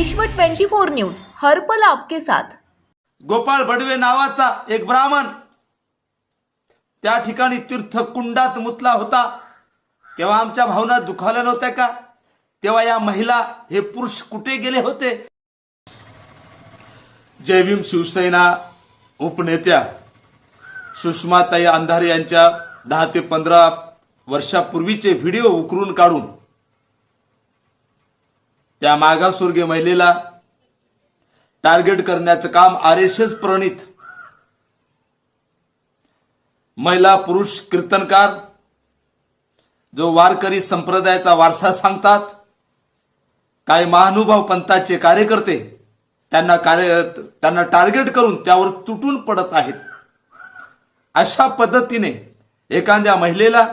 विश्व 24 न्यूज हरपल आपके साथ. गोपाळ बडवे नावाचा एक ब्राह्मण. त्या ठिकाणी तीर्थकुंडात मुतला होता. तेव्हा आमच्या भावना दुखावल्या नव्हत्या का? तेव्हा या महिला हे पुरुष कुठे गेले होते? जय भीम शिवसेना उपनेत्या सुषमाताई अंधारे यांच्या दहा ते पंधरा वर्षापूर्वीचे व्हिडिओ उकरून काढून त्या मागासवर्गीय महिलेला टार्गेट करण्याचं काम आर एस एस प्रणित. महिला पुरुष कीर्तनकार जो वारकरी संप्रदायाचा वारसा सांगतात काही महानुभाव पंथाचे कार्यकर्ते त्यांना कार्य त्यांना टार्गेट करून त्यावर तुटून पडत आहेत. अशा पद्धतीने एखाद्या महिलेला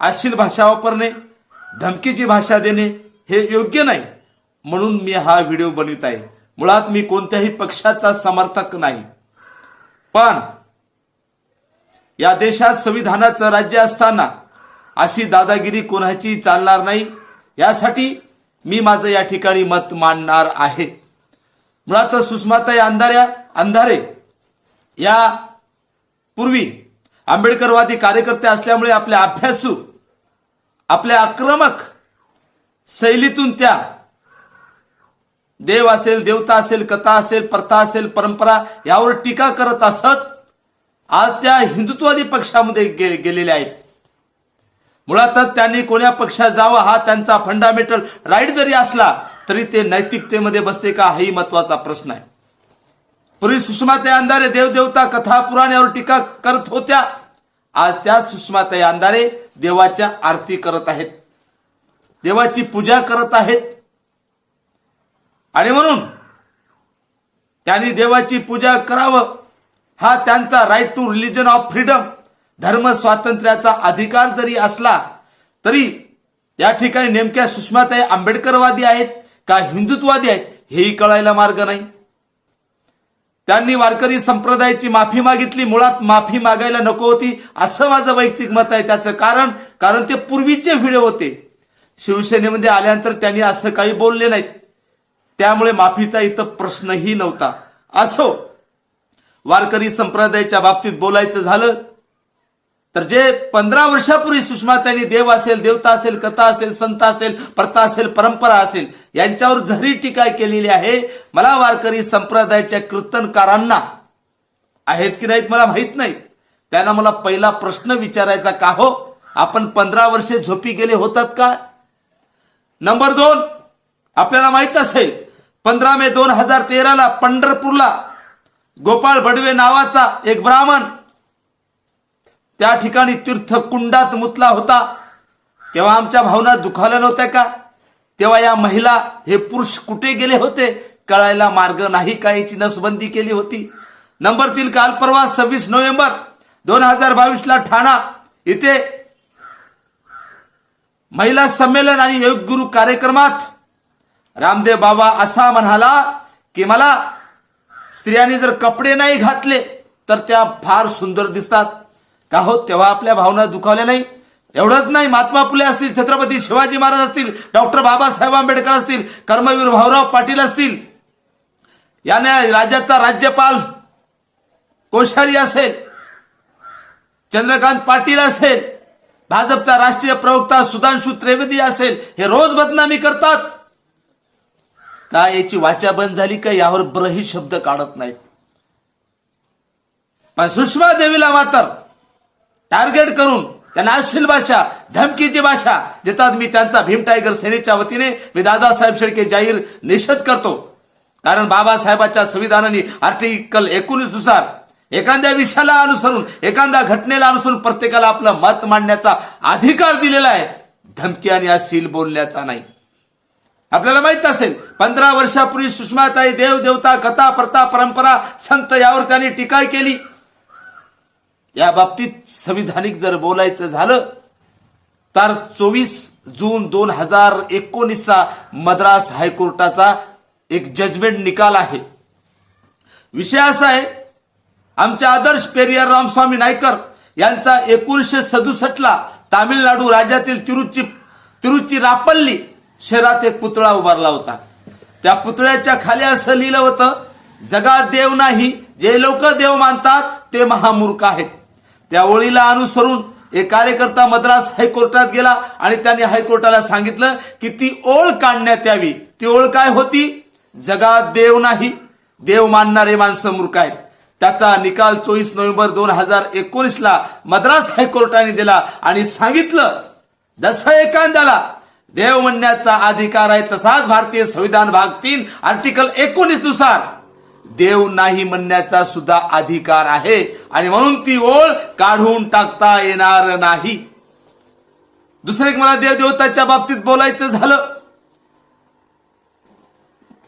अश्लील भाषा वापरणे धमकीची भाषा देणे हे योग्य नाही. म्हणून मी हा व्हिडिओ बनवित आहे. मुळात मी कोणत्याही पक्षाचा समर्थक नाही. पण या देशात संविधानाचं राज्य असताना अशी दादागिरी कोणाची चालणार नाही यासाठी मी माझं या ठिकाणी मत मांडणार आहे. मुळात सुषमाताई अंधाऱ्या अंधारे या पूर्वी आंबेडकरवादी कार्यकर्ते असल्यामुळे आपल्या अभ्यासू आपल्या आक्रमक शैलीतून त्या देव असेल देवता असेल कथा असेल प्रथा असेल परंपरा यावर टीका करत असत आज त्या हिंदुत्ववादी पक्षामध्ये गे गेलेल्या आहेत. मुळातच त्यांनी कोण्या पक्षात जावं हा त्यांचा फंडामेंटल राईट जरी असला तरी ते नैतिकतेमध्ये बसते का हाही महत्त्वाचा प्रश्न आहे. पूर्वी सुषमाताई अंधारे देवदेवता कथा पुराण्यावर टीका करत होत्या. आज त्या सुषमाताई अंधारे देवाच्या आरती करत आहेत. देवाची पूजा करत आहेत. आणि म्हणून त्यांनी देवाची पूजा करावं. हा त्यांचा right to religion of freedom धर्म स्वातंत्र्याचा अधिकार जरी असला तरी या ठिकाणी नेमक्या सुषमाताई आंबेडकरवादी आहेत का हिंदुत्ववादी आहेत हेही कळायला मार्ग नाही. त्यांनी वारकरी संप्रदायाची माफी मागितली मुळात माफी मागायला नको होती असं माझं वैयक्तिक मत आहे. त्याचं कारण कारण ते पूर्वीचे व्हिडिओ होते. शिवसेनेमध्ये आल्यानंतर त्यांनी असं काही बोलले नाहीत. त्यामुळे माफीचा इथं प्रश्नही नव्हता. असो वारकरी संप्रदायाच्या बाबतीत बोलायचं झालं तर जे पंधरा वर्षापूर्वी सुषमा त्यांनी देव असेल देवता असेल कथा असेल संत असेल प्रथा असेल परंपरा असेल यांच्यावर झरी टीका केलेली आहे. मला वारकरी संप्रदायाच्या कीर्तनकारांना आहेत की नाहीत मला माहीत नाहीत त्यांना मला पहिला प्रश्न विचारायचा का हो? आपण पंधरा वर्षे झोपी गेले होतात का? नंबर दोन आपल्याला माहीत असेल पंधरा मे दोन हजार तेराला पंढरपूरला गोपाळ बडवे नावाचा एक ब्राह्मण त्या ठिकाणी तीर्थकुंडात मुतला होता. तेव्हा आमच्या भावना दुखावल्या नव्हत्या का? तेव्हा या महिला हे पुरुष कुठे गेले होते? कळायला मार्ग नाही का याची नसबंदी केली होती. नंबर तीन काल परवा सव्वीस नोव्हेंबर दोन हजार बावीसला ठाणा इथे महिला संमेलन आणि योग गुरु कार्यक्रमात रामदेव बाबा असा म्हणाला की मला स्त्रियांनी जर कपडे नाही घातले तर त्या फार सुंदर दिसतात. का हो? तेव्हा आपल्या भावना दुखावल्या नाही. एवढंच नाही महात्मा फुले असतील छत्रपती शिवाजी महाराज असतील डॉक्टर बाबासाहेब आंबेडकर असतील कर्मवीर भाऊराव पाटील असतील याने राज्याचा राज्यपाल कोश्यारी असेल चंद्रकांत पाटील असेल भाजपचा राष्ट्रीय प्रवक्ता सुधांशु त्रिवेदी असेल हे रोज बदनामी करतात. का याची वाचा बंद झाली का यावर ब्रही शब्द काढत नाहीत पण सुषमा देवीला मात्र टार्गेट करून त्यांना अश्लील भाषा धमकीची भाषा देतात. मी त्यांचा भीम टायगर सेनेच्या वतीने मी दादासाहेब शेळके जाहीर निषेध करतो. कारण बाबासाहेबाच्या संविधानाने आर्टिकल एकोणीसनुसार एखाद्या विषयाला अनुसरून एखाद्या घटनेला अनुसरून प्रत्येकाला आपलं मत मांडण्याचा अधिकार दिलेला आहे. धमकी आणि अश्लील बोलण्याचा नाही. आपल्याला माहीत असेल पंधरा वर्षापूर्वी सुषमाताई देव देवता कथा प्रथा परंपरा संत यावर त्यांनी टीका केली. या बाबतीत संविधानिक जर बोलायचं झालं तर चोवीस जून दोन हजार एकोणीसचा मद्रास हायकोर्टाचा एक जजमेंट निकाल आहे. विषय असा आहे आमच्या आदर्श पेरियार रामस्वामी नायकर यांचा एकोणीसशे सदुसष्टला तामिळनाडू राज्यातील तिरुची रापल्ली शहरात एक पुतळा उभारला होता. त्या पुतळ्याच्या खाली असं लिहिलं होतं जगात देव नाही जे लोक देव मानतात ते महामूर्ख आहेत. त्या ओळीला अनुसरून एक कार्यकर्ता मद्रास हायकोर्टात गेला आणि त्यांनी हायकोर्टाला सांगितलं की ती ओळ काढण्यात यावी. ती ओळ काय होती? जगात देव नाही देव मानणारे माणसं मूर्ख आहेत. त्याचा निकाल चोवीस नोव्हेंबर दोन हजार एकोणीसला मद्रास हायकोर्टाने दिला आणि सांगितलं जसं एखाद्याला देव म्हणण्याचा अधिकार आहे तसाच भारतीय संविधान भाग तीन आर्टिकल एकोणीसनुसार. देव नाही म्हणण्याचा सुद्धा अधिकार आहे. आणि म्हणून ती ओळ काढून टाकता येणार नाही. दुसरं एक मला देव देवताच्या बाबतीत बोलायचं झालं.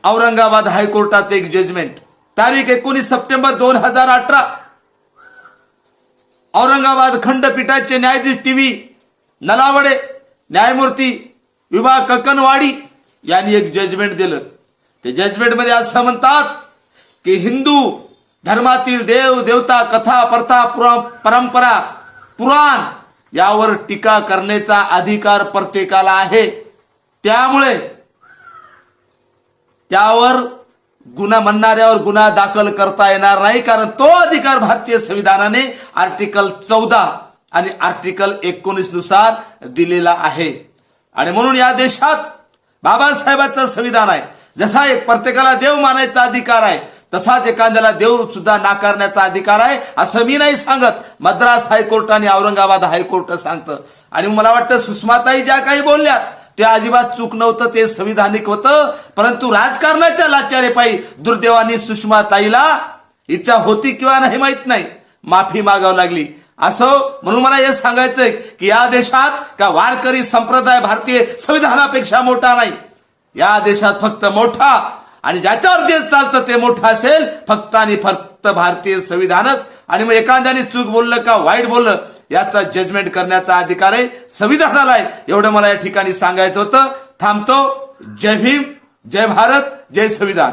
औरंगाबाद हायकोर्टाचं एक जजमेंट तारीख एकोणीस सप्टेंबर दोन हजार अठरा. औरंगाबाद खंडपीठाचे न्यायाधीश टी व्ही. नलावडे न्यायमूर्ती विभा ककनवाडी यांनी एक जजमेंट दिलं. ते जजमेंटमध्ये असं म्हणतात की हिंदू धर्मातील देव देवता कथा प्रथा परंपरा पुराण यावर टीका करण्याचा अधिकार प्रत्येकाला आहे. त्यामुळे त्यावर गुन्हा म्हणणाऱ्यावर गुन्हा दाखल करता येणार नाही कारण तो अधिकार भारतीय संविधानाने आर्टिकल चौदा आणि आर्टिकल एकोणीसनुसार दिलेला आहे. आणि म्हणून या देशात बाबासाहेबांचं संविधान आहे. जसा एक प्रत्येकाला देव मानायचा अधिकार आहे तसाच एखाद्याला देव सुद्धा नाकारण्याचा अधिकार आहे असं मी नाही सांगत. मद्रास हायकोर्ट आणि औरंगाबाद हायकोर्ट सांगतं. आणि मला वाटतं सुषमाताई ज्या काही बोलल्यात ते अजिबात चूक नव्हतं ते संविधानिक होतं. परंतु राजकारणाच्या लाचारेपायी दुर्दैवानी सुषमाताईला इच्छा होती किंवा नाही माहीत नाही. माफी मागावी लागली. असं म्हणून मला हे सांगायचंय की या देशात का वारकरी संप्रदाय भारतीय संविधानापेक्षा मोठा नाही. या देशात फक्त मोठा आणि ज्याच्यावर जे चालतं ते मोठं असेल फक्त आणि फक्त भारतीय संविधानच. आणि मग एखाद्याने चूक बोललं का वाईट बोललं याचा जजमेंट करण्याचा अधिकार आहे. संविधानाला आहे. एवढं मला या ठिकाणी सांगायचं होतं. थांबतो. जय भीम जय भारत जय संविधान.